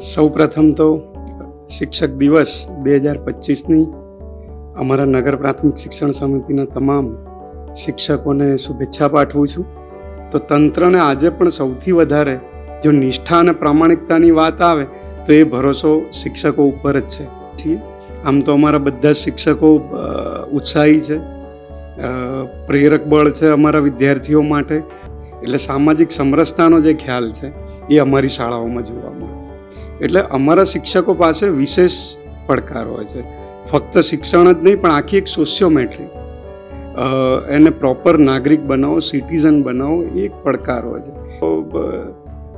સૌ પ્રથમ તો શિક્ષક દિવસ બે હજાર પચીસની અમારા નગર પ્રાથમિક શિક્ષણ સમિતિના તમામ શિક્ષકોને શુભેચ્છા પાઠવું છું. તો તંત્રને આજે પણ સૌથી વધારે જો નિષ્ઠા અને પ્રામાણિકતાની વાત આવે તો એ ભરોસો શિક્ષકો ઉપર જ છે. આમ તો અમારા બધા શિક્ષકો ઉત્સાહી છે. પ્રેરક બળ છે અમારા વિદ્યાર્થીઓ માટે. એટલે સામાજિક સમરસતાનો જે ખ્યાલ છે એ અમારી શાળાઓમાં જોવા મળે. એટલે અમારા શિક્ષકો પાસે વિશેષ પડકાર હોય છે. ફક્ત શિક્ષણ જ નહીં, પણ આખી એક સોશિયોમેટ્રી એને પ્રોપર નાગરિક બનાવો સિટીઝન બનાવો, એ એક પડકાર હોય છે.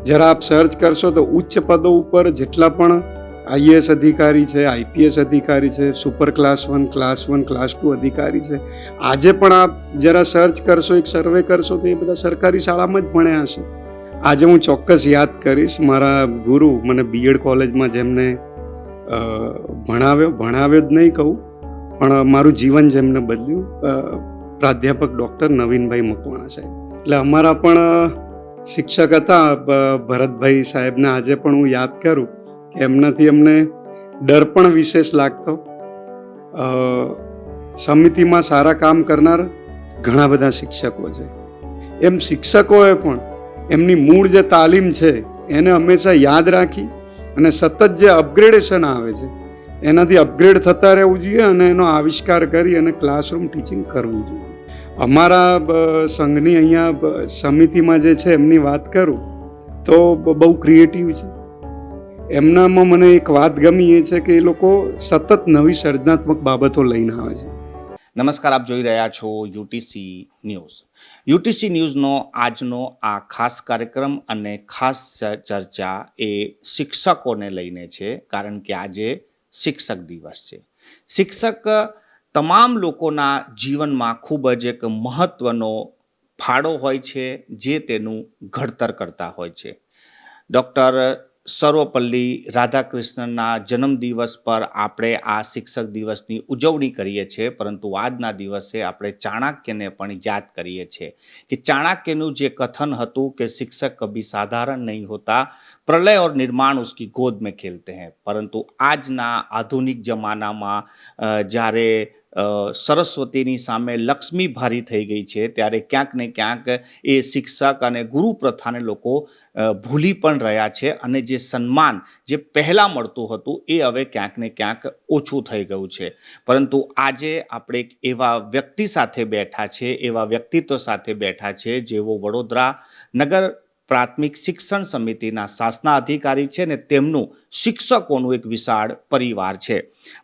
જરા આપ સર્ચ કરશો તો ઉચ્ચ પદો ઉપર જેટલા પણ આઈએએસ અધિકારી છે આઈપીએસ અધિકારી છે super class one class one class two અધિકારી છે, આજે પણ આપ જરા સર્ચ કરશો, એક સર્વે કરશો તો એ બધા સરકારી શાળામાં જ ભણ્યા હશે. આજે હું ચોક્કસ યાદ કરીશ મારા ગુરુ મને બીએડ કોલેજમાં જેમને ભણાવ્યો ભણાવ્યો જ નહીં કહું, પણ મારું જીવન જેમને બદલ્યું પ્રાધ્યાપક ડૉક્ટર નવીનભાઈ મકવાણા સાહેબ. એટલે અમારા પણ શિક્ષક હતા ભરતભાઈ સાહેબને આજે પણ હું યાદ કરું કે એમનાથી અમને ડર પણ વિશેષ લાગતો. સમિતિમાં સારા કામ કરનાર ઘણા બધા શિક્ષકો છે. એમ શિક્ષકોએ પણ એમની મૂળ જે તાલીમ છે, એને હંમેશા યાદ રાખી અને સતત જે અપગ્રેડેશન આવે છે, એનાથી અપગ્રેડ થતા રહેવું જોઈએ અને એનો આવિષ્કાર કરી અને ક્લાસરૂમ ટીચિંગ કરવું જોઈએ. અમારા સંઘની અહીંયા સમિતિમાં જે છે, એમની વાત કરું, તો બહુ ક્રિએટિવ છે. એમનામાં મને એક વાત ગમી એ છે કે એ લોકો સતત નવી સર્જનાત્મક બાબતો લઈને આવે છે. નમસ્કાર, આપ જોઈ રહ્યા છો યુટીસી ન્યૂઝ. યુટીસી ન્યૂઝનો આજનો આ ખાસ કાર્યક્રમ અને ખાસ ચર્ચા એ શિક્ષકોને લઈને છે, કારણ કે આજે શિક્ષક દિવસ છે. શિક્ષક તમામ લોકોના જીવનમાં ખૂબ જ એક મહત્વનો ફાળો હોય છે, જે તેનું ઘડતર કરતા હોય છે. ડૉક્ટર સર્વપલ્લી રાધાકૃષ્ણના જન્મદિવસ પર આપણે આ શિક્ષક દિવસની ઉજવણી કરીએ છીએ પરંતુ આજના દિવસે આપણે ચાણક્યને પણ યાદ કરીએ છીએ કે ચાણક્યનું જે કથન હતું કે શિક્ષક કભી સાધારણ નહીં હોતા પ્રલય और निर्माण उसकी गोद में खेलते हैं પરંતુ આજના આધુનિક જમાનામાં અ, જ્યારે અ, સરસ્વતીની સામે લક્ષ્મી ભારી થઈ ગઈ છે. ત્યારે ક્યાંક ને ક્યાંક એ શિક્ષક અને ગુરુ પ્રથાને લોકો ભૂલી પણ રહ્યા છે અને જે સન્માન જે પહેલાં મળતું હતું એ હવે ક્યાંક ને ક્યાંક ઓછું થઈ ગયું છે. પરંતુ આજે આપણે એવા વ્યક્તિ સાથે બેઠા છે, એવા વ્યક્તિત્વ સાથે બેઠા છે જેઓ વડોદરા નગર પ્રાથમિક શિક્ષણ સમિતિના શાસના અધિકારી છે ને તેમનું શિક્ષકોનું એક વિશાળ પરિવાર છે.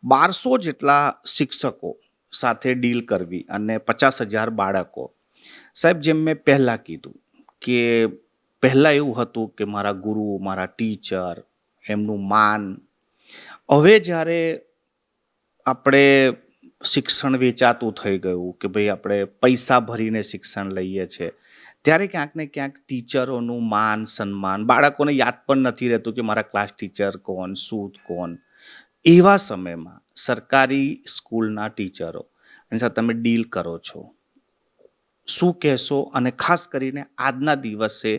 બારસો જેટલા શિક્ષકો સાથે ડીલ કરવી અને પચાસ હજાર બાળકો. સાહેબ, જેમ મેં પહેલાં કીધું કે પહેલાં એવું હતું કે મારા ગુરુ, મારા ટીચર એમનું માન. હવે જ્યારે આપણે શિક્ષણ વેચાતું થઈ ગયું કે ભાઈ આપણે પૈસા ભરીને શિક્ષણ લઈએ છીએ ત્યારે ક્યાંક ને ક્યાંક ટીચરોનું માન, સન્માન, બાળકોને યાદ પણ નથી રહેતું કે મારા ક્લાસ ટીચર કોણ, શું કોણ. એવા સમયમાં સરકારી સ્કૂલના ટીચરો, એની સાથે તમે ડીલ કરો છો. શું કહેશો અને ખાસ કરીને આજના દિવસે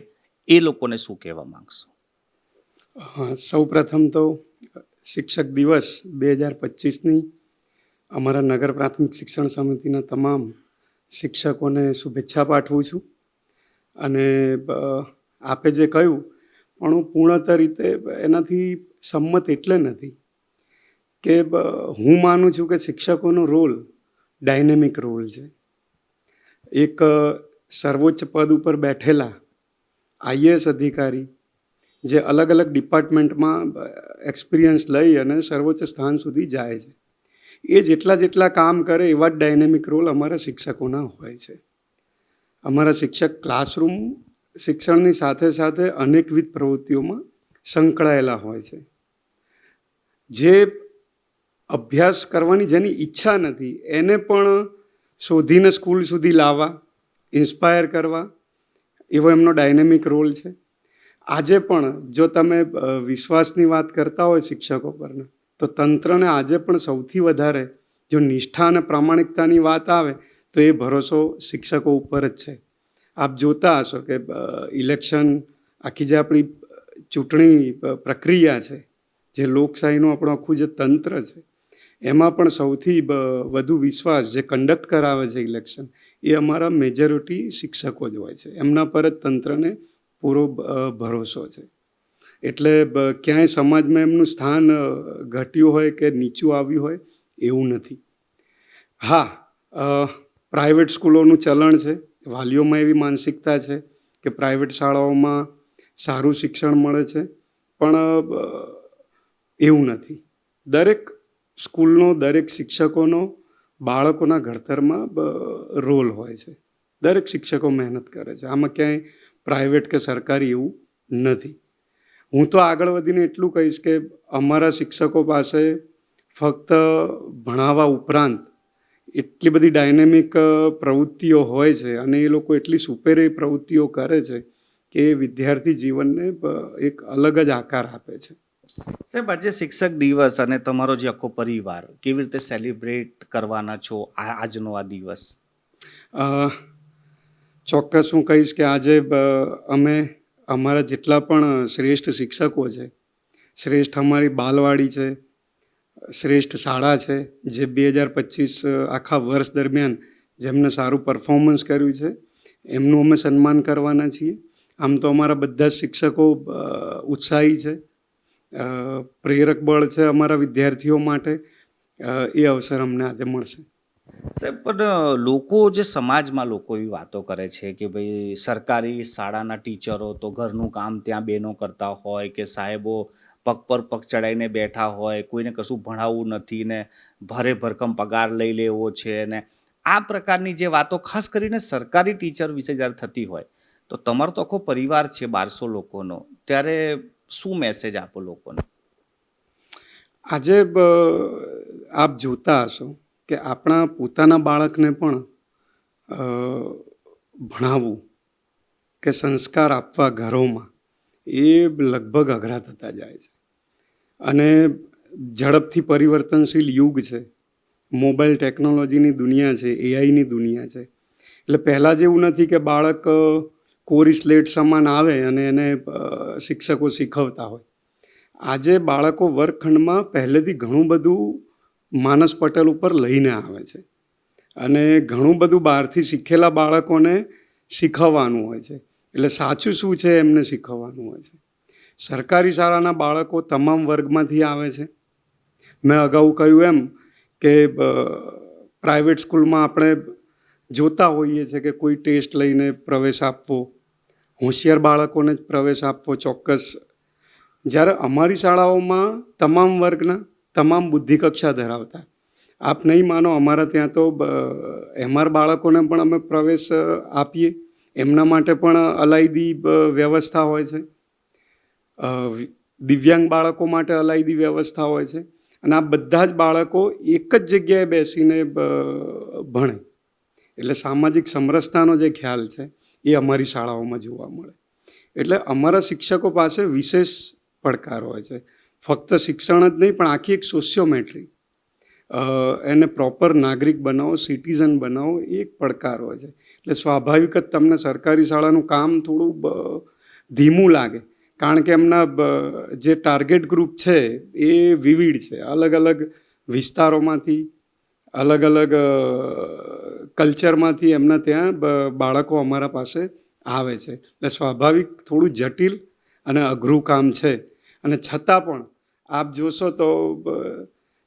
એ લોકોને શું કહેવા માંગશો? સૌ પ્રથમ તો શિક્ષક દિવસ બે હજાર પચીસની અમારા નગર પ્રાથમિક શિક્ષણ સમિતિના તમામ શિક્ષકોને શુભેચ્છા પાઠવું છું. અને આપે જે કહ્યું, પણ હું પૂર્ણતઃ રીતે એનાથી સંમત એટલે નથી કે હું માનું છું કે શિક્ષકોનો રોલ ડાયનેમિક રોલ છે. એક સર્વોચ્ચ પદ ઉપર બેઠેલા આઈએએસ અધિકારી જે અલગ અલગ ડિપાર્ટમેન્ટમાં એક્સપિરિયન્સ લઈ અને સર્વોચ્ચ સ્થાન સુધી જાય છે. એ જેટલા જેટલા કામ કરે એવા જ ડાયનેમિક રોલ અમારા શિક્ષકોના હોય છે. અમારા શિક્ષક ક્લાસરૂમ શિક્ષણની સાથે સાથે અનેકવિધ પ્રવૃત્તિઓમાં સંકળાયેલા હોય છે. જે અભ્યાસ કરવાની જેની ઈચ્છા નથી, એને પણ શોધીને સ્કૂલ સુધી લાવવા, ઇન્સ્પાયર કરવા, એવો એમનો ડાયનેમિક રોલ છે. આજે પણ જો તમે વિશ્વાસની વાત કરતા હોય શિક્ષકો પરના, તો તંત્રને આજે પણ સૌથી વધારે જો નિષ્ઠા અને પ્રામાણિકતાની વાત આવે તો એ ભરોસો શિક્ષકો ઉપર જ છે. આપ જોતા હશો કે ઇલેક્શન આખી જે આપણી ચૂંટણી પ્રક્રિયા છે, જે લોકશાહીનું આપણું આખું જે તંત્ર છે, એમાં પણ સૌથી વધુ વિશ્વાસ જે કન્ડક્ટ કરાવે છે ઇલેક્શન, એ અમારા મેજોરિટી શિક્ષકો જ હોય છે. એમના પર જ તંત્રને પૂરો ભરોસો છે. એટલે ક્યાંય સમાજમાં એમનું સ્થાન ઘટ્યું હોય કે નીચું આવ્યું હોય, એવું નથી. હા પ્રાઇવેટ સ્કૂલોનું ચલણ છે, વાલીઓમાં એવી માનસિકતા છે કે પ્રાઇવેટ શાળાઓમાં સારું શિક્ષણ મળે છે, પણ એવું નથી. દરેક સ્કૂલનો, દરેક શિક્ષકોનો, બાળકોના ઘડતરમાં રોલ હોય છે. દરેક શિક્ષકો મહેનત કરે છે. આમાં ક્યાંય પ્રાઇવેટ કે સરકારી એવું નથી. હું તો આગળ વધીને એટલું કહીશ કે અમારા શિક્ષકો પાસે ફક્ત ભણાવવા ઉપરાંત એટલી બધી ડાયનેમિક પ્રવૃત્તિઓ હોય છે અને એ લોકો એટલી સુપેરી પ્રવૃત્તિઓ કરે છે કે વિદ્યાર્થી જીવનને એક અલગ જ આકાર આપે છે. સાહેબ આજે શિક્ષક દિવસ અને તમારો જે આખો પરિવાર કેવી રીતે સેલિબ્રેટ કરવાના છો આ આજનો આ દિવસ? ચોક્કસ હું કહીશ કે આજે અમે અમારા જેટલા પણ શ્રેષ્ઠ શિક્ષકો છે શ્રેષ્ઠ અમારી બાલવાડી છે શ્રેષ્ઠ શાળા છે, જે બે હજાર પચીસ આખા વર્ષ દરમિયાન જેમને સારું પરફોર્મન્સ કર્યું છે, એમનું અમે સન્માન કરવાના છીએ. આમ તો અમારા બધા જ શિક્ષકો ઉત્સાહી છે. પ્રેરક બળ છે અમારા વિદ્યાર્થીઓ માટે. એ અવસર અમને આજે મળશે. સાહેબ, પણ લોકો જે સમાજમાં લોકો એવી વાતો કરે છે કે ભાઈ સરકારી શાળાના ટીચરો તો ઘરનું કામ ત્યાં બહેનો કરતા હોય કે સાહેબો પગ પર પગ ચડાવીને બેઠા હોય, કોઈને કશું ભણાવવું નથી ને ભારે ભરકમ પગાર લઈ લેવો છે ને, આ પ્રકારની જે વાતો ખાસ કરીને સરકારી ટીચર વિશે જ્યારે થતી હોય, તો તમારો તો આખો પરિવાર છે બારસો લોકોનો, ત્યારે શું મેસેજ આપો લોકોને? આજે આપ જોતા હશો કે આપણા પોતાના બાળકને પણ ભણાવવું કે સંસ્કાર આપવા ઘરોમાં એ લગભગ અઘરા થતા જાય છે. અને ઝડપથી પરિવર્તનશીલ યુગ છે. મોબાઈલ ટેકનોલોજીની દુનિયા છે, એઆઈની દુનિયા છે. એટલે પહેલાં જેવું નથી કે બાળક કોરી સ્લેટ સમાન આવે અને એને શિક્ષકો શીખવતા હોય. આજે બાળકો વર્ગખંડમાં પહેલેથી ઘણું બધું માનસ પટેલ ઉપર લઈને આવે છે. અને ઘણું બધું બહારથી શીખેલા બાળકોને શીખવવાનું હોય છે. એટલે સાચું શું છે એમને શીખવવાનું હોય છે. સરકારી શાળાના બાળકો તમામ વર્ગમાંથી આવે છે. મેં અગાઉ કહ્યું એમ કે પ્રાઇવેટ સ્કૂલમાં આપણે જોતા હોઈએ છીએ કે કોઈ ટેસ્ટ લઈને પ્રવેશ આપવો, હોશિયાર બાળકોને જ પ્રવેશ આપવો ચોક્કસ. જ્યારે અમારી શાળાઓમાં તમામ વર્ગના તમામ બુદ્ધિ કક્ષા ધરાવતા. આપ નહીં માનો અમારા ત્યાં તો એમઆર બાળકોને પણ અમે પ્રવેશ આપીએ. એમના માટે પણ અલાયદી વ્યવસ્થા હોય છે. દિવ્યાંગ બાળકો માટે અલાયદી વ્યવસ્થા હોય છે. અને આ બધા જ બાળકો એક જ જગ્યાએ બેસીને ભણે. એટલે સામાજિક સમરસતાનો જે ખ્યાલ છે, એ અમારી શાળાઓમાં જોવા મળે. એટલે અમારા શિક્ષકો પાસે વિશેષ પડકાર હોય છે. ફક્ત શિક્ષણ જ નહીં, પણ આખી એક સોશિયોમેટ્રી એને પ્રોપર નાગરિક બનાવો સિટીઝન બનાવો, એ એક પડકાર હોય છે. એટલે સ્વાભાવિક જ તમને સરકારી શાળાનું કામ થોડું ધીમું લાગે. કારણ કે એમના જે ટાર્ગેટ ગ્રુપ છે, એ વિવિધ છે. અલગ અલગ વિસ્તારોમાંથી, અલગ અલગ કલ્ચરમાંથી એમના ત્યાં બાળકો અમારા પાસે આવે છે. એટલે સ્વાભાવિક થોડું જટિલ અને અઘરું કામ છે. અને છતાં પણ આપ જોશો તો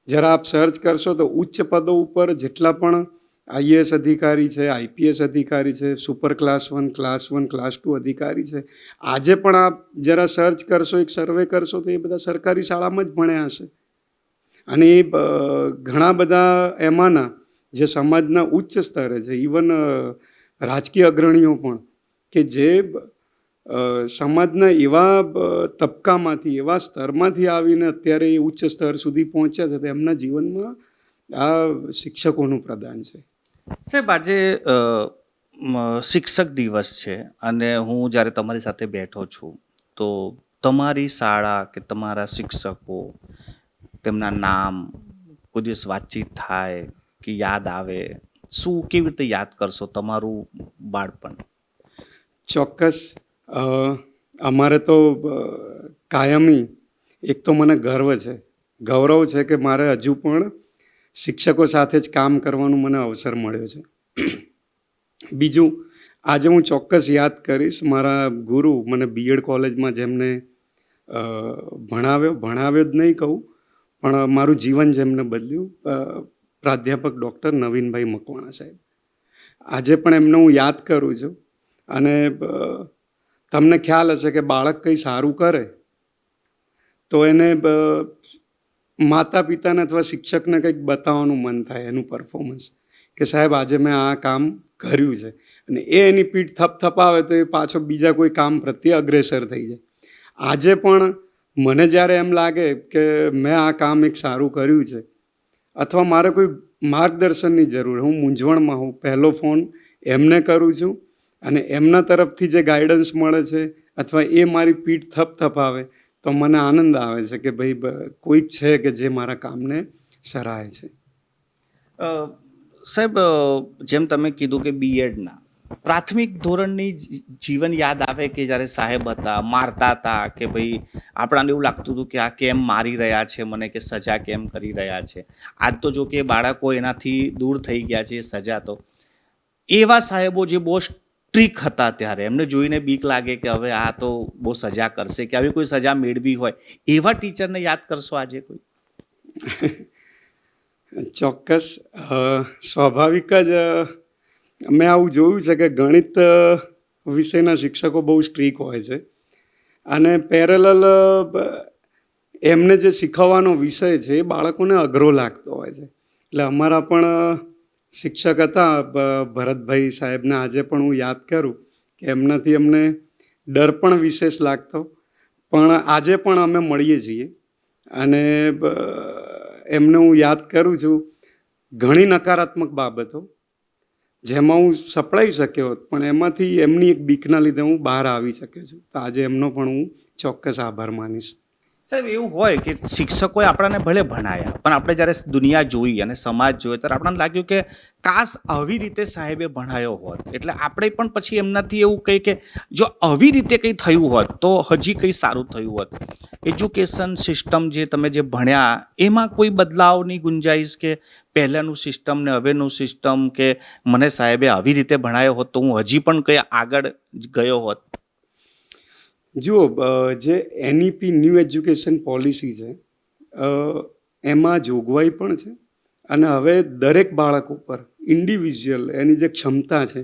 જરા આપ સર્ચ કરશો તો ઉચ્ચ પદો ઉપર જેટલા પણ આઈએએસ અધિકારી છે, આઈપીએસ અધિકારી છે, super class one class one, class two અધિકારી છે. આજે પણ આપ જરા સર્ચ કરશો, એક સર્વે કરશો, તો એ બધા સરકારી શાળામાં જ ભણ્યા હશે. અને એ ઘણા બધા એમાંના જે સમાજના ઉચ્ચ સ્તરે છે ઇવન રાજકીય અગ્રણીઓ પણ, કે જે સમાજના એવા તબક્કામાંથી, એવા સ્તરમાંથી આવીને અત્યારે એ ઉચ્ચ સ્તર સુધી પહોંચ્યા છે, તો એમના જીવનમાં આ શિક્ષકોનું પ્રદાન છે. સાહેબ, આજે શિક્ષક દિવસ છે અને હું જ્યારે તમારી સાથે બેઠો છું, તો તમારી શાળા કે તમારા શિક્ષકો તેમના નામ કોઈ દિવસ વાતચીત થાય કે યાદ આવે? શું કેવી રીતે યાદ કરશો તમારું બાળપણ? ચોક્કસ. અમારે તો કાયમી એક તો મને ગર્વ છે, ગૌરવ છે કે મારે હજુ પણ શિક્ષકો સાથે જ કામ કરવાનું મને અવસર મળ્યો છે. બીજું, આજે હું ચોક્કસ યાદ કરીશ, મારા ગુરુ મને બીએડ કોલેજમાં જેમને ભણાવ્યો ભણાવ્યો જ નહીં કહું, પણ મારું જીવન જેમને બદલ્યું પ્રાધ્યાપક ડૉક્ટર નવીનભાઈ મકવાણા સાહેબ. આજે પણ એમને હું યાદ કરું છું અને તમને ખ્યાલ હશે કે બાળક કંઈ સારું કરે, તો એને માતા પિતાને અથવા શિક્ષકને કંઈક બતાવવાનું મન થાય, એનું પરફોર્મન્સ કે સાહેબ, આજે મેં આ કામ કર્યું છે. અને એ એની પીઠ થપ થપાવે તો એ પાછો બીજા કોઈ કામ પ્રત્યે અગ્રેસર થઈ જાય. આજે પણ મને જ્યારે એમ લાગે કે મેં આ કામ એક સારું કર્યું છે, અથવા મારે કોઈ માર્ગદર્શનની જરૂર, હું મૂંઝવણમાં હું પહેલો ફોન એમને કરું છું અને એમના તરફથી જે ગાઈડન્સ મળે છે, અથવા એ મારી પીઠ થપ થપાવે તો મને આનંદ આવે છે કે ભાઈ કોઈક છે કે જે મારા કામને સરાહે છે. સાહેબ જેમ તમે કીધું કે બીએડના પ્રાથમિક ધોરણની જીવન યાદ આવે કે જ્યારે સાહેબ હતા, મારતા હતા કે ભાઈ આપણાને એવું લાગતું હતું કે આ કેમ મારી રહ્યા છે મને કે સજા કેમ કરી રહ્યા છે. આજ તો જો કે બાળકો એનાથી દૂર થઈ ગયા છે સજા તો. એવા સાહેબો જે બહુ સ્ટ્રીક હતા ત્યારે. એમને જોઈને બીક લાગે કે હવે આ તો બહુ સજા કરશે, કે આવી કોઈ સજા મેળવી હોય. એવા ટીચરને યાદ કરશો આજે કોઈ? ચોક્કસ. સ્વાભાવિક જ મેં આવું જોયું છે કે ગણિત વિષયના શિક્ષકો બહુ સ્ટ્રીક હોય છે. અને પેરેલલ એમને જે શીખવવાનો વિષય છે એ બાળકોને અઘરો લાગતો હોય છે. એટલે અમારા પણ શિક્ષક હતા ભરતભાઈ સાહેબને આજે પણ હું યાદ કરું કે એમનાથી અમને ડર પણ વિશેષ લાગતો. પણ આજે પણ અમે મળીએ છીએ. અને એમને હું યાદ કરું છું ઘણી નકારાત્મક બાબતો, જેમાં હું સપડાઈ શક્યો હોત, પણ એમાંથી એમની એક બીકના લીધે હું બહાર આવી શક્યો છું. તો આજે એમનો પણ હું ચોક્કસ આભાર માનીશ. સાહેબ, એવું હોય કે શિક્ષકોએ આપણને ભલે ભણાયા, પણ આપણે જ્યારે દુનિયા જોઈ અને સમાજ જોયો, ત્યારે આપણને લાગ્યું કે કાશ આવી રીતે સાહેબે ભણાયો હોત. એટલે આપણે પણ પછી એમનાથી એવું કહી કે જો આવી રીતે કંઈ થયું હોત, તો હજી કંઈ સારું થયું હોત. એજ્યુકેશન સિસ્ટમ જે તમે જે ભણ્યા, એમાં કોઈ બદલાવની ગુંજાઈશ કે પહેલાંનું સિસ્ટમ ને હવેનું સિસ્ટમ કે મને સાહેબે આવી રીતે ભણાયો હોત તો હું હજી પણ કંઈ આગળ ગયો હોત? જુઓ જે એનઈપી ન્યૂ એજ્યુકેશન પોલિસી છે એમાં જોગવાઈ પણ છે અને હવે દરેક બાળક ઉપર ઇન્ડિવિજ્યુઅલ એની જે ક્ષમતા છે,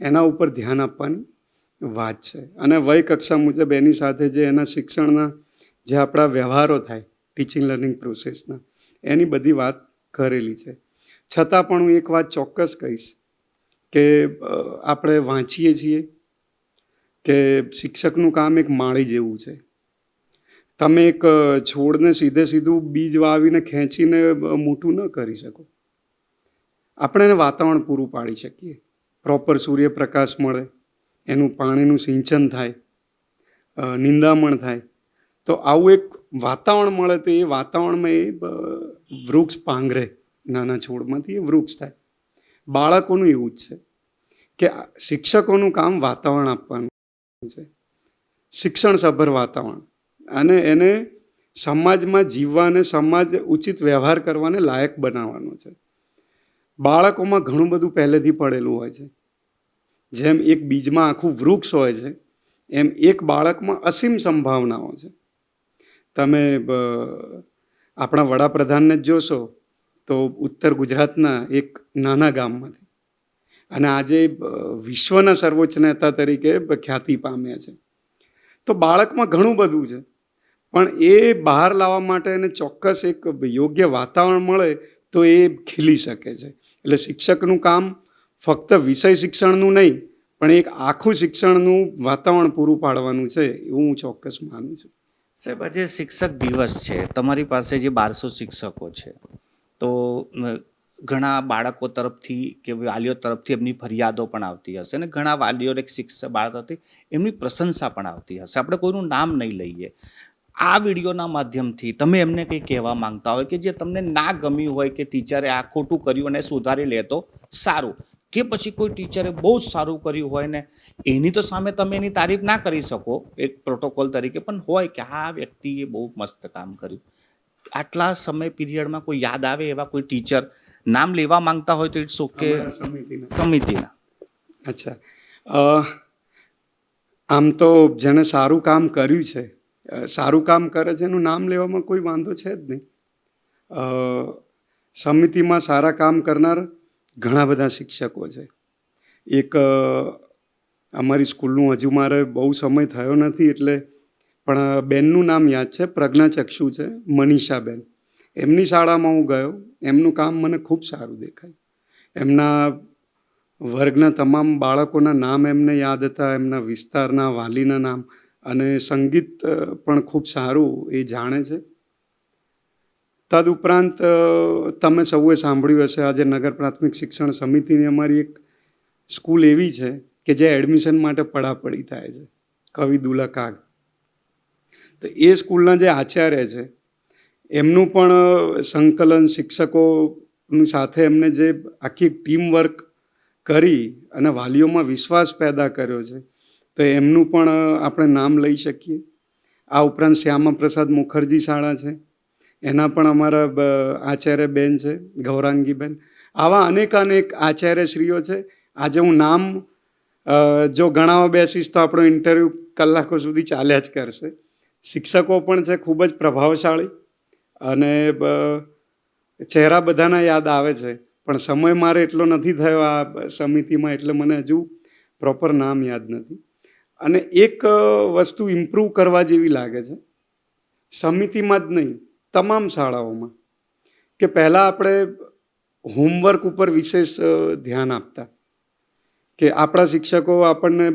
એના ઉપર ધ્યાન આપવાની વાત છે. અને વય કક્ષા મુજબ એની સાથે જે એના શિક્ષણના જે આપણા વ્યવહારો થાય ટીચિંગ લર્નિંગ પ્રોસેસના એની બધી વાત કરેલી છે. છતાં પણ હું એક વાત ચોક્કસ કહીશ કે આપણે વાંચીએ છીએ કે શિક્ષકનું કામ એક માળી જેવું છે. તમે એક છોડને સીધે સીધું બીજ વાવીને ખેંચીને મોટું ન કરી શકો. આપણે એને વાતાવરણ પૂરું પાડી શકીએ. પ્રોપર સૂર્યપ્રકાશ મળે, એનું પાણીનું સિંચન થાય નિંદામણ થાય. તો આવું એક વાતાવરણ મળે તો એ વાતાવરણમાં એ વૃક્ષ પાંગરે. નાના છોડમાંથી એ વૃક્ષ થાય. બાળકોનું એવું જ છે કે શિક્ષકોનું કામ વાતાવરણ આપવાનું છે. શિક્ષણસભર વાતાવરણ. અને એને સમાજમાં જીવવા અને સમાજ ઉચિત વ્યવહાર કરવાને લાયક બનાવવાનો છે. બાળકોમાં ઘણું બધું પહેલેથી પડેલું હોય છે. જેમ એક બીજમાં આખું વૃક્ષ હોય છે, એમ એક બાળકમાં અસીમ સંભાવનાઓ છે. તમે આપણા વડાપ્રધાનને જ જોશો તો ઉત્તર ગુજરાતના એક નાના ગામમાંથી અને આજે વિશ્વના સર્વોચ્ચ નેતા તરીકે ખ્યાતિ પામ્યા છે. તો બાળકમાં ઘણું બધું છે. પણ એ બહાર લાવવા માટે એને ચોક્કસ એક યોગ્ય વાતાવરણ મળે તો એ ખીલી શકે છે. એટલે શિક્ષકનું કામ ફક્ત વિષય શિક્ષણનું નહીં, પણ એક આખું શિક્ષણનું વાતાવરણ પૂરું પાડવાનું છે એવું હું ચોક્કસ માનું છું. સાહેબ, આજે શિક્ષક દિવસ છે. તમારી પાસે જે બારસો શિક્ષકો છે, તો ઘણા બાળકો તરફથી કે વાલીઓ તરફથી એમની ફરિયાદો પણ આવતી હશે અને ઘણા વાલીઓને શિક્ષક બાળક હતી એમની પ્રશંસા પણ આવતી હશે. આપણે કોઈનું નામ નહીં લઈએ. આ વિડીયોના માધ્યમથી તમે એમને કંઈ કહેવા માંગતા હોય કે જે તમને ના ગમ્યું હોય કે ટીચરે આ ખોટું કર્યું અને સુધારી લે તો સારું. કે પછી કોઈ ટીચરે બહુ જ સારું કર્યું હોય ને એની તો સામે તમે એની તારીફ ના કરી શકો, એક પ્રોટોકોલ તરીકે, પણ હોય કે આ વ્યક્તિએ બહુ મસ્ત કામ કર્યું. આટલા સમય પીરિયડમાં કોઈ યાદ આવે એવા કોઈ ટીચર નામ લેવા માંગતા હોય તો ઇટ્સ ઓકે સમિતિના. અચ્છા. આમ તો જેને સારું કામ કર્યું છે સારું કામ કરે છે એનું નામ લેવામાં કોઈ વાંધો છે જ નહીં. સમિતિમાં સારા કામ કરનાર ઘણા બધા શિક્ષકો છે. એક અમારી સ્કૂલનું હજુ મારે બહુ સમય થયો નથી એટલે પણ બેનનું નામ યાદ છે પ્રજ્ઞાચક્ષુ છે મનીષાબેન. એમની શાળામાં હું ગયો, એમનું કામ મને ખૂબ સારું દેખાય. એમના વર્ગના તમામ બાળકોના નામ એમને યાદ હતા, એમના વિસ્તારના વાલીના નામ અને સંગીત પણ ખૂબ સારું એ જાણે છે. તદઉપરાંત તમે સૌએ સાંભળ્યું હશે, આજે નગર પ્રાથમિક શિક્ષણ સમિતિની અમારી એક સ્કૂલ એવી છે કે જે એડમિશન માટે પડાપડી થાય છે, કવિ દુલા કાગ તો એ સ્કૂલના જે આચાર્ય છે એમનું પણ સંકલન શિક્ષકોની સાથે એમને જે આખી ટીમ વર્ક કરી અને વાલીઓમાં વિશ્વાસ પેદા કર્યો છે, તો એમનું પણ આપણે નામ લઈ શકીએ. આ ઉપરાંત શ્યામાપ્રસાદ મુખર્જી શાળા છે. એના પણ અમારા આચાર્ય બેન છે, ગૌરાંગીબેન. આવા અનેક અનેક આચાર્યશ્રીઓ છે. આજે હું નામ જો ગણાવવા બેસીશ તો આપણો ઇન્ટરવ્યૂ કલાકો સુધી ચાલ્યા જ કરશે. શિક્ષકો પણ છે, ખૂબ જ પ્રભાવશાળી. અને ચહેરા બધાના યાદ આવે છે. પણ સમય મારે એટલો નથી થયો આ સમિતિમાં, એટલે મને હજુ પ્રોપર નામ યાદ નથી. અને એક વસ્તુ ઇમ્પ્રૂવ કરવા જેવી લાગે છે. સમિતિમાં જ નહીં, તમામ શાળાઓમાં. કે પહેલાં આપણે હોમવર્ક ઉપર વિશેષ ધ્યાન આપતા. કે આપણા શિક્ષકો આપણને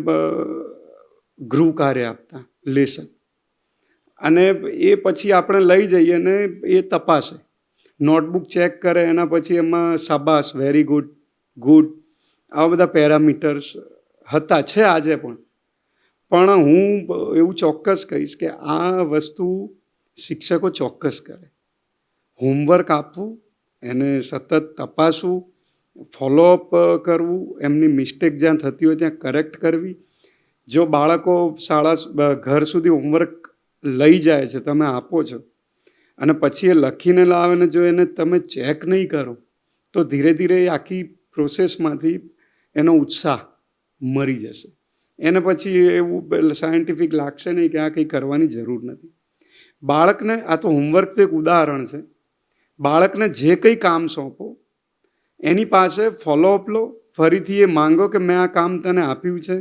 ગૃહ કાર્ય આપતા, લેસન. અને એ પછી આપણે લઈ જઈએ અને એ તપાસે. નોટબુક ચેક કરે, એના પછી એમાં શાબાશ વેરી ગુડ ગુડ આવા બધા પેરામીટર્સ હતા, છે આજે પણ. પણ હું એવું ચોક્કસ કહીશ કે આ વસ્તુ શિક્ષકો ચોક્કસ કરે. હોમવર્ક આપવું, એને સતત તપાસવું, ફોલોઅપ કરવું, એમની મિસ્ટેક જ્યાં થતી હોય ત્યાં કરેક્ટ કરવી. જો બાળકો શાળા ઘર સુધી હોમવર્ક લઈ જાય છે, તમે આપો છો. અને પછી એ લખીને લાવે ને જો એને તમે ચેક નહીં કરો, તો ધીરે ધીરે એ આખી પ્રોસેસમાંથી એનો ઉત્સાહ મરી જશે. એને પછી એવું સાયન્ટિફિક લાગશે નહીં કે આ કંઈ કરવાની જરૂર નથી. બાળકને, આ તો હોમવર્ક તો એક ઉદાહરણ છે, બાળકને જે કંઈ કામ સોંપો, એની પાસે ફોલોઅપ લો, ફરીથી એ માંગો કે મેં આ કામ તને આપ્યું છે,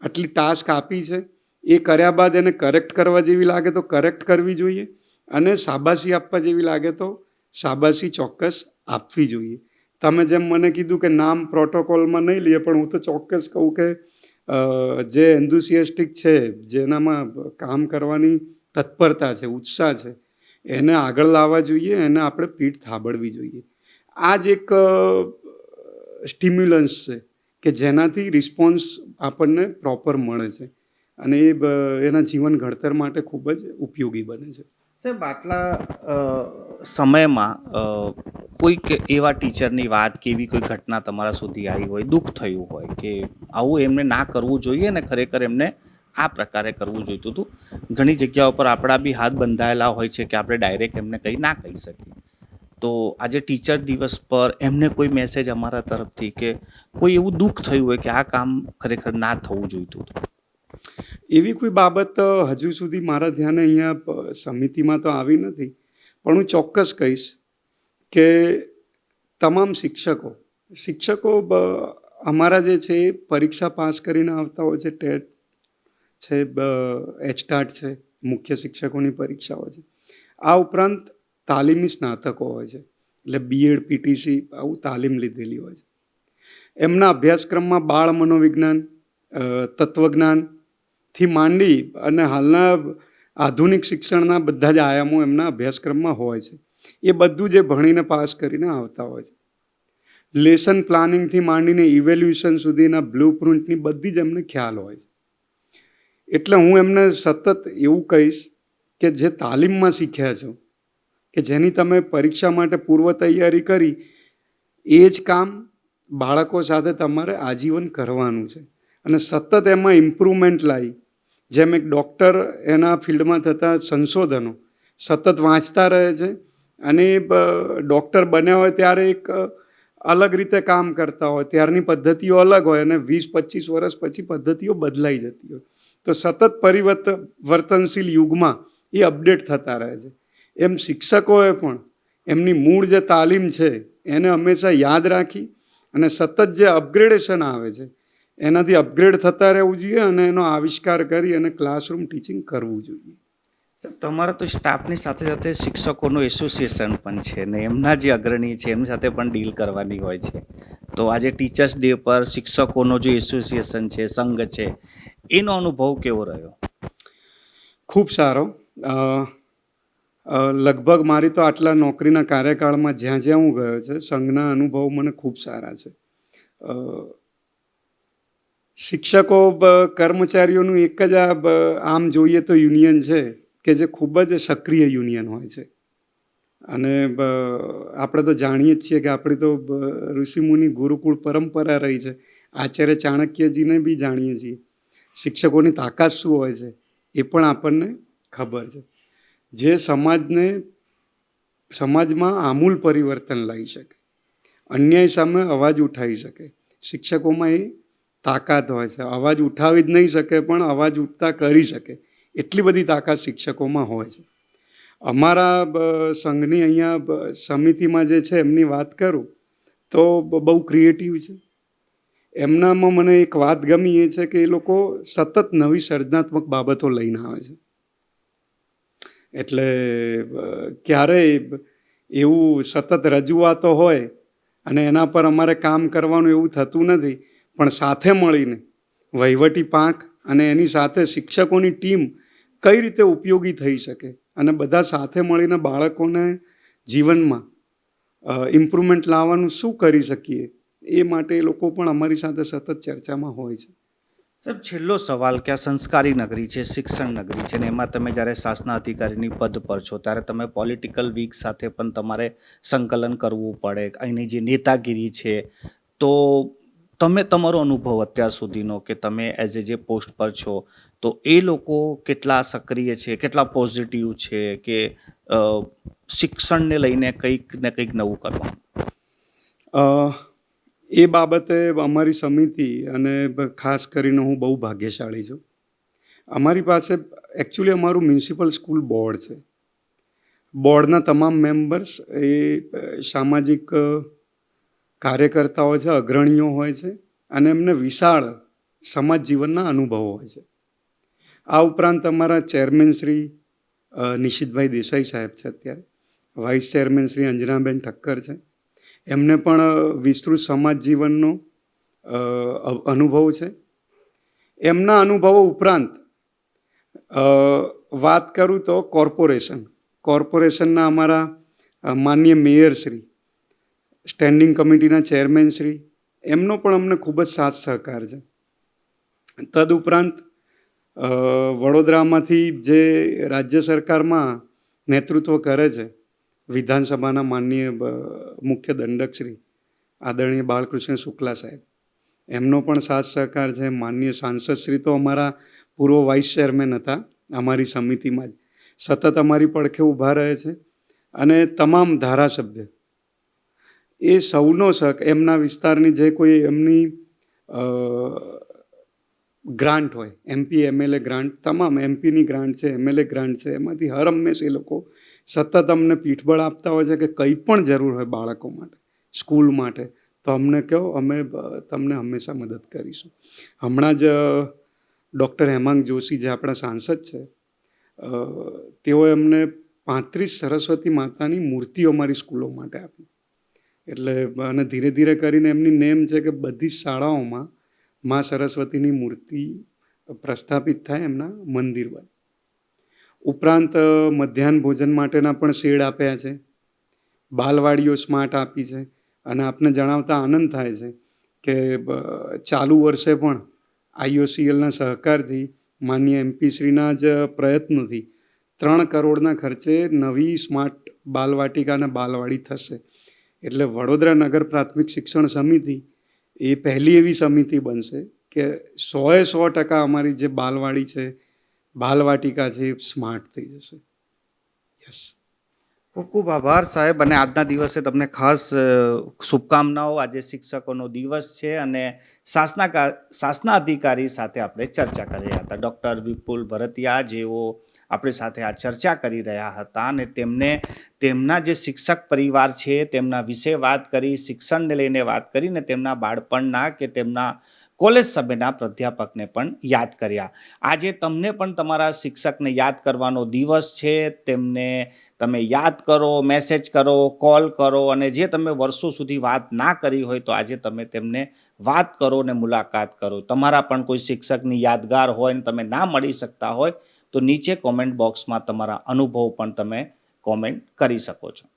આટલી ટાસ્ક આપી છે એ કર્યા બાદ એને કરેક્ટ કરવા જેવી લાગે તો કરેક્ટ કરવી જોઈએ અને શાબાશી આપવા જેવી લાગે તો શાબાશી ચોક્કસ આપવી જોઈએ. તમે જેમ મને કીધું કે નામ પ્રોટોકોલમાં નહીં લઈએ, પણ હું તો ચોક્કસ કહું કે જે એન્થુસિયાસ્ટિક છે, જેનામાં કામ કરવાની તત્પરતા છે, ઉત્સાહ છે, એને આગળ લાવવા જોઈએ, એને આપણે પીઠ થાબડવી જોઈએ. આ જ એક સ્ટિમ્યુલન્સ છે કે જેનાથી રિસ્પોન્સ આપણને પ્રોપર મળે છે. અને એ એના જીવન ઘડતર માટે ખૂબ જ ઉપયોગી બને છે. સાહેબ, આટલા સમયમાં કોઈક એવા ટીચરની વાત કે એવી કોઈ ઘટના તમારા સુધી આવી હોય, દુઃખ થયું હોય કે આવું એમને ના કરવું જોઈએ ને ખરેખર એમને આ પ્રકારે કરવું જોઈતું હતું? ઘણી જગ્યાઓ પર આપણા બી હાથ બંધાયેલા હોય છે કે આપણે ડાયરેક્ટ એમને કંઈ ના કહી શકીએ. તો આજે ટીચર દિવસ પર એમને કોઈ મેસેજ અમારા તરફથી કે કોઈ એવું દુઃખ થયું હોય કે આ કામ ખરેખર ના થવું જોઈતું હતું? એવી કોઈ બાબત હજુ સુધી મારા ધ્યાને અહીંયા સમિતિમાં તો આવી નથી. પણ હું ચોક્કસ કહીશ કે તમામ શિક્ષકો શિક્ષકો અમારા જે છે એ પરીક્ષા પાસ કરીને આવતા હોય છે ટેટ છે એચટાટ છે મુખ્ય શિક્ષકોની પરીક્ષાઓ છે. આ ઉપરાંત તાલીમી સ્નાતકો હોય છે એટલે બીએડ પીટીસી આવું તાલીમ લીધેલી હોય છે. એમના અભ્યાસક્રમમાં બાળ મનોવિજ્ઞાન અ, તત્વજ્ઞાનથી માંડી અને હાલના આધુનિક શિક્ષણના બધા જ આયામો એમના અભ્યાસક્રમમાં હોય છે. એ બધું જે ભણીને પાસ કરીને આવતા હોય છે. લેસન પ્લાનિંગથી માંડીને ઇવેલ્યુએશન સુધીના બ્લુ પ્રિન્ટની બધી જ એમને ખ્યાલ હોય છે. એટલે હું એમને સતત એવું કહીશ કે જે તાલીમમાં શીખ્યા છો, કે જેની તમે પરીક્ષા માટે પૂર્વ તૈયારી કરી, એ જ કામ બાળકો સાથે તમારે આજીવન કરવાનું છે. અને સતત એમાં ઇમ્પ્રુવમેન્ટ લાવી જેમ એક ડૉક્ટર એના ફિલ્ડમાં થતા સંશોધનો સતત વાંચતા રહે છે અને ડૉક્ટર બન્યા હોય ત્યારે એક અલગ રીતે કામ કરતા હોય. ત્યારની પદ્ધતિઓ અલગ હોય અને વીસ પચીસ વર્ષ પછી પદ્ધતિઓ બદલાઈ જતી હોય. તો સતત પરિવર્તન વર્તનશીલ યુગમાં એ અપડેટ થતા રહે છે. એમ શિક્ષકોએ પણ એમની મૂળ જે તાલીમ છે એને હંમેશા યાદ રાખી અને સતત જે અપગ્રેડેશન આવે છે એનાથી અપગ્રેડ થતા રહેવું જોઈએ અને એનો આવિષ્કાર કરી અને ક્લાસરૂમ ટીચિંગ કરવું જોઈએ. તમારા તો સ્ટાફની સાથે સાથે શિક્ષકોનું એસોસિએશન પણ છે ને એમના જે અગ્રણી છે એમની સાથે પણ ડીલ કરવાની હોય છે. તો આજે ટીચર્સ ડે પર શિક્ષકોનો જે એસોસિએશન છે સંઘ છે એનો અનુભવ કેવો રહ્યો? ખૂબ સારો. લગભગ મારી તો આટલા નોકરીના કાર્યકાળમાં જ્યાં જ્યાં હું ગયો છે સંઘના અનુભવ મને ખૂબ સારા છે. શિક્ષકો કર્મચારીઓનું એક જ આ આમ જોઈએ તો યુનિયન છે કે જે ખૂબ જ સક્રિય યુનિયન હોય છે. અને આપણે તો જાણીએ જ છીએ કે આપણી તો ઋષિમુનિ ગુરુકુળ પરંપરા રહી છે. આચાર્ય ચાણક્યજીને બી જાણીએ છીએ. શિક્ષકોની તાકાત શું હોય છે એ પણ આપણને ખબર છે. જે સમાજને સમાજમાં આમૂલ પરિવર્તન લાવી શકે. અન્યાય સામે અવાજ ઉઠાવી શકે. શિક્ષકોમાં એ તાકાત હોય છે. અવાજ ઉઠાવી જ નહીં શકે, પણ અવાજ ઉઠતા કરી શકે. એટલી બધી તાકાત શિક્ષકોમાં હોય છે. અમારા સંઘની અહીંયા સમિતિમાં જે છે, એમની વાત કરું, તો બહુ ક્રિએટિવ છે. એમનામાં મને એક વાત ગમી એ છે કે એ લોકો સતત નવી સર્જનાત્મક બાબતો લઈને આવે છે. એટલે ક્યારેય એવું સતત રજૂઆતો હોય અને એના પર અમારે કામ કરવાનું એવું થતું નથી પણ સાથે મળીને વહીવટી પાંખ અને એની સાથે શિક્ષકોની ટીમ કઈ રીતે ઉપયોગી થઈ શકે અને બધા સાથે મળીને બાળકોને જીવનમાં ઇમ્પ્રુવમેન્ટ લાવવાનું શું કરી શકીએ? એ માટે એ લોકો પણ અમારી સાથે સતત ચર્ચામાં હોય છે. સાહેબ, છેલ્લો સવાલ કે આ સંસ્કારી નગરી છે, શિક્ષણ નગરી છે ને એમાં તમે જ્યારે શાસના અધિકારીની પદ પર છો ત્યારે તમે પોલિટિકલ વીક સાથે પણ તમારે સંકલન કરવું પડે. અહીંની જે નેતાગીરી છે, તો તમે તમારો અનુભવ અત્યાર સુધીનો કે તમે એઝ એ જે પોસ્ટ પર છો, તો એ લોકો કેટલા સક્રિય છે, કેટલા પોઝિટિવ છે કે શિક્ષણને લઈને કંઈક ને કંઈક નવું કરવાનું? એ બાબતે અમારી સમિતિ અને ખાસ કરીને હું બહુ ભાગ્યશાળી છું. અમારી પાસે એકચ્યુઅલી અમારું મ્યુનિસિપલ સ્કૂલ બોર્ડ છે. બોર્ડના તમામ મેમ્બર્સ એ સામાજિક કાર્યકર્તાઓ છે, અગ્રણીઓ હોય છે અને એમને વિશાળ સમાજ જીવનના અનુભવો હોય છે. આ ઉપરાંત અમારા ચેરમેન શ્રી નિશિતભાઈ દેસાઈ સાહેબ છે અત્યારે. વાઇસ ચેરમેન શ્રી અંજનાબેન ઠક્કર છે. એમને પણ વિસ્તૃત સમાજ જીવનનો અનુભવ છે. એમના અનુભવો ઉપરાંત વાત કરું તો કોર્પોરેશન. કોર્પોરેશનના અમારા માન્ય મેયર શ્રી સ્ટેન્ડિંગ કમિટીના ચેરમેન શ્રી, એમનો પણ અમને ખૂબ જ સાથ સહકાર છે. તદઉપરાંત વડોદરામાંથી જે રાજ્ય સરકારમાં નેતૃત્વ કરે છે, વિધાનસભાના માનનીય મુખ્ય દંડકશ્રી આદરણીય બાળકૃષ્ણ શુક્લા સાહેબ, એમનો પણ સાથ સહકાર છે. માનનીય સાંસદ શ્રી તો અમારા પૂર્વ વાઇસ ચેરમેન હતા, અમારી સમિતિમાં જ. સતત અમારી પડખે ઊભા રહે છે અને તમામ ધારાસભ્ય એ સૌનો શક, એમના વિસ્તારની જે કોઈ એમની ગ્રાન્ટ હોય એમપી એમએલએ ગ્રાન્ટ, તમામ એમપીની ગ્રાન્ટ છે એમએલએ ગ્રાન્ટ છે, એમાંથી હર હંમેશ એ લોકો સતત અમને પીઠબળ આપતા હોય છે કે કંઈ પણ જરૂર હોય બાળકો માટે, સ્કૂલ માટે, તો અમને કહો, અમે તમને હંમેશા મદદ કરીશું. હમણાં જ ડૉક્ટર હેમાંગ જોશી જે આપણા સાંસદ છે તેઓ એમને પાંત્રીસ સરસ્વતી માતાની મૂર્તિઓ અમારી સ્કૂલો માટે આપી. એટલે અને ધીરે ધીરે કરીને એમની નેમ છે કે બધી જ શાળાઓમાં મા સરસ્વતીની મૂર્તિ પ્રસ્થાપિત થાય એમના મંદિર બને ઉપરાંત મધ્યાહન ભોજન માટેના પણ શેડ આપ્યા છે. બાલવાડીઓ સ્માર્ટ આપી છે. અને આપને જણાવતા આનંદ થાય છે કે ચાલુ વર્ષે પણ આઈઓસીએલના સહકારથી, માન્ય એમપીશ્રીના જ પ્રયત્નોથી ત્રણ કરોડના ખર્ચે નવી સ્માર્ટ બાલવાટિકા અને બાલવાડી થશે. એટલે વડોદરા નગર પ્રાથમિક શિક્ષણ સમિતિ એ પહેલી એવી સમિતિ બનશે કે સોએ સો ટકા અમારી જે બાલવાડી છે, બાલવાટિકા છે, એ સ્માર્ટ થઈ જશે. યસ ખૂબ ખૂબ આભાર સાહેબ અને આજના દિવસે તમને ખાસ શુભકામનાઓ. આજે શિક્ષકોનો દિવસ છે અને શાસના શાસના અધિકારી સાથે આપણે ચર્ચા કરી હતા. ડૉક્ટર વિપુલ ભરતિયા જેઓ આપણી સાથે આ ચર્ચા કરી રહ્યા હતા અને તેમને, તેમના જે શિક્ષક પરિવાર છે, તેમના વિશે વાત કરી, શિક્ષણને લઈને વાત કરી ને તેમના બાળપણના કે તેમના કોલેજ સમયના પ્રાધ્યાપકને પણ યાદ કર્યા. આજે તમને પણ તમારા શિક્ષકને યાદ કરવાનો દિવસ છે. તેમને તમે યાદ કરો મેસેજ કરો કોલ કરો અને જે તમે વર્ષો સુધી વાત ના કરી હોય તો આજે તમે તેમને વાત કરો ને મુલાકાત કરો. તમારા પણ કોઈ શિક્ષકની યાદગાર હોય ને તમે ના મળી શકતા હોય તો નીચે કોમેન્ટ બોક્સમાં તમારા અનુભવ પણ તમે કોમેન્ટ કરી શકો છો.